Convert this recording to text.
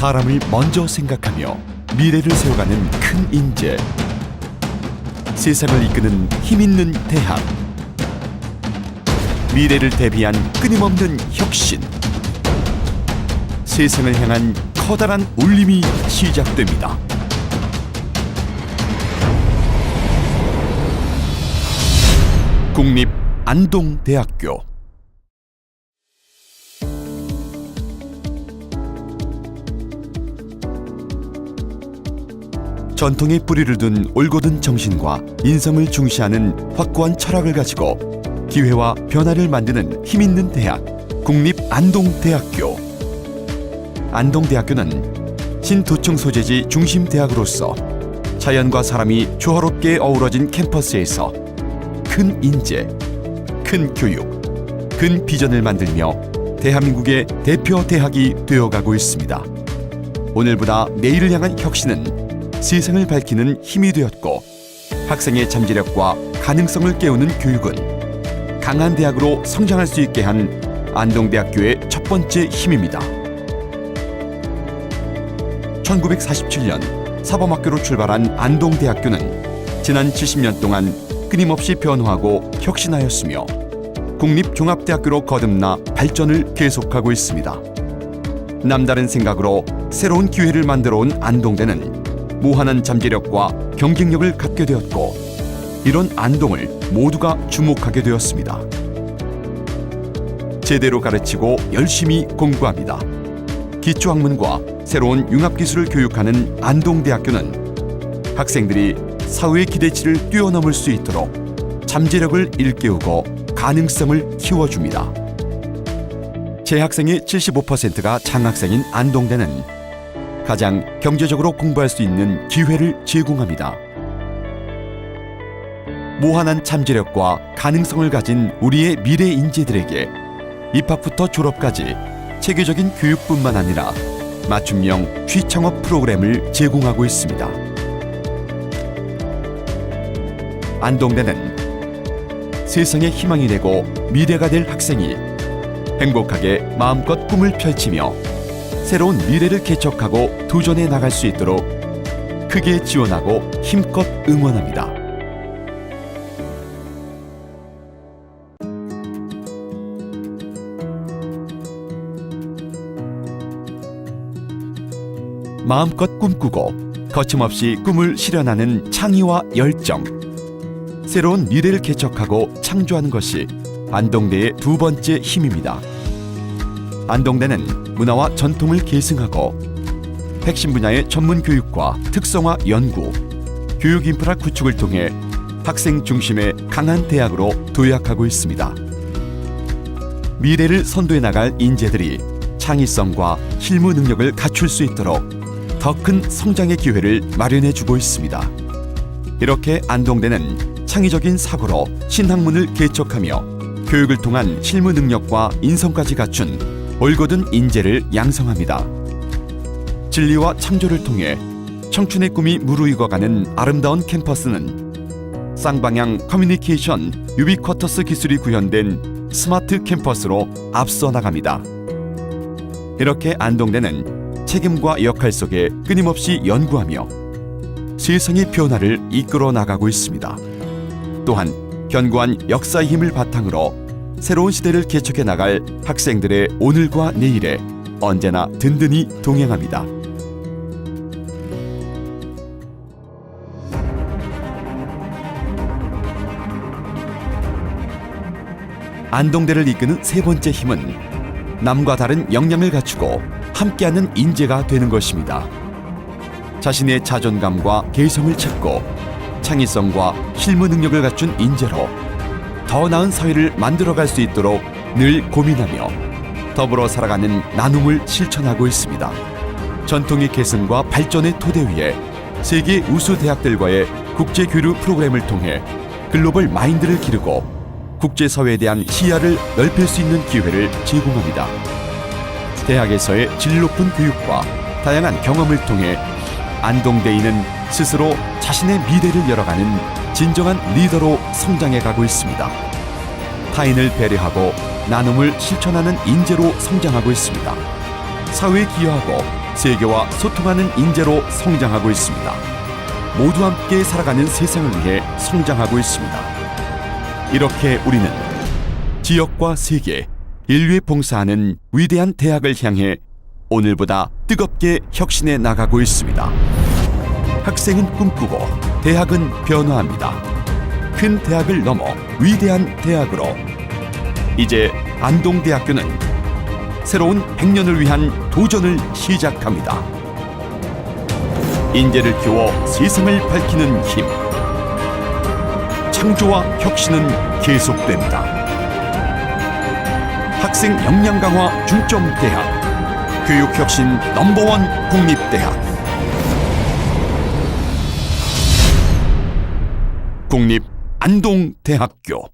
사람을 먼저 생각하며 미래를 세워가는 큰 인재. 세상을 이끄는 힘있는 대학. 미래를 대비한 끊임없는 혁신. 세상을 향한 커다란 울림이 시작됩니다. 국립 안동대학교 전통의 뿌리를 둔 올곧은 정신과 인성을 중시하는 확고한 철학을 가지고 기회와 변화를 만드는 힘있는 대학 국립 안동대학교 안동대학교는 신도청 소재지 중심 대학으로서 자연과 사람이 조화롭게 어우러진 캠퍼스에서 큰 인재, 큰 교육, 큰 비전을 만들며 대한민국의 대표 대학이 되어가고 있습니다. 오늘보다 내일을 향한 혁신은 세상을 밝히는 힘이 되었고 학생의 잠재력과 가능성을 깨우는 교육은 강한 대학으로 성장할 수 있게 한 안동대학교의 첫 번째 힘입니다. 1947년 사범학교로 출발한 안동대학교는 지난 70년 동안 끊임없이 변화하고 혁신하였으며 국립종합대학교로 거듭나 발전을 계속하고 있습니다. 남다른 생각으로 새로운 기회를 만들어 온 안동대는 무한한 잠재력과 경쟁력을 갖게 되었고 이런 안동을 모두가 주목하게 되었습니다. 제대로 가르치고 열심히 공부합니다. 기초학문과 새로운 융합기술을 교육하는 안동대학교는 학생들이 사회의 기대치를 뛰어넘을 수 있도록 잠재력을 일깨우고 가능성을 키워줍니다. 재학생의 75%가 장학생인 안동대는 가장 경제적으로 공부할 수 있는 기회를 제공합니다. 무한한 잠재력과 가능성을 가진 우리의 미래 인재들에게 입학부터 졸업까지 체계적인 교육뿐만 아니라 맞춤형 취창업 프로그램을 제공하고 있습니다. 안동대는 세상의 희망이 되고 미래가 될 학생이 행복하게 마음껏 꿈을 펼치며 새로운 미래를 개척하고 도전해 나갈 수 있도록 크게 지원하고 힘껏 응원합니다. 마음껏 꿈꾸고 거침없이 꿈을 실현하는 창의와 열정. 새로운 미래를 개척하고 창조하는 것이 안동대의 두 번째 힘입니다. 안동대는 문화와 전통을 계승하고 핵심 분야의 전문 교육과 특성화 연구, 교육 인프라 구축을 통해 학생 중심의 강한 대학으로 도약하고 있습니다. 미래를 선도해 나갈 인재들이 창의성과 실무 능력을 갖출 수 있도록 더 큰 성장의 기회를 마련해 주고 있습니다. 이렇게 안동대는 창의적인 사고로 신학문을 개척하며 교육을 통한 실무 능력과 인성까지 갖춘 올곧은 인재를 양성합니다. 진리와 창조를 통해 청춘의 꿈이 무르익어가는 아름다운 캠퍼스는 쌍방향 커뮤니케이션 유비쿼터스 기술이 구현된 스마트 캠퍼스로 앞서 나갑니다. 이렇게 안동대는 책임과 역할 속에 끊임없이 연구하며 세상의 변화를 이끌어 나가고 있습니다. 또한 견고한 역사의 힘을 바탕으로 새로운 시대를 개척해 나갈 학생들의 오늘과 내일에 언제나 든든히 동행합니다. 안동대를 이끄는 세 번째 힘은 남과 다른 역량을 갖추고 함께하는 인재가 되는 것입니다. 자신의 자존감과 개성을 찾고 창의성과 실무 능력을 갖춘 인재로 더 나은 사회를 만들어갈 수 있도록 늘 고민하며 더불어 살아가는 나눔을 실천하고 있습니다. 전통의 계승과 발전의 토대 위에 세계 우수 대학들과의 국제 교류 프로그램을 통해 글로벌 마인드를 기르고 국제 사회에 대한 시야를 넓힐 수 있는 기회를 제공합니다. 대학에서의 질 높은 교육과 다양한 경험을 통해 안동대인은 스스로 자신의 미래를 열어가는 진정한 리더로 성장해 가고 있습니다. 타인을 배려하고 나눔을 실천하는 인재로 성장하고 있습니다. 사회에 기여하고 세계와 소통하는 인재로 성장하고 있습니다. 모두 함께 살아가는 세상을 위해 성장하고 있습니다. 이렇게 우리는 지역과 세계, 인류에 봉사하는 위대한 대학을 향해 오늘보다 뜨겁게 혁신해 나가고 있습니다. 학생은 꿈꾸고 대학은 변화합니다. 큰 대학을 넘어 위대한 대학으로 이제 안동대학교는 새로운 100년을 위한 도전을 시작합니다. 인재를 키워 세상을 밝히는 힘. 창조와 혁신은 계속됩니다. 학생 역량 강화 중점 대학. 교육 혁신 넘버원 국립대학. 국립 안동대학교.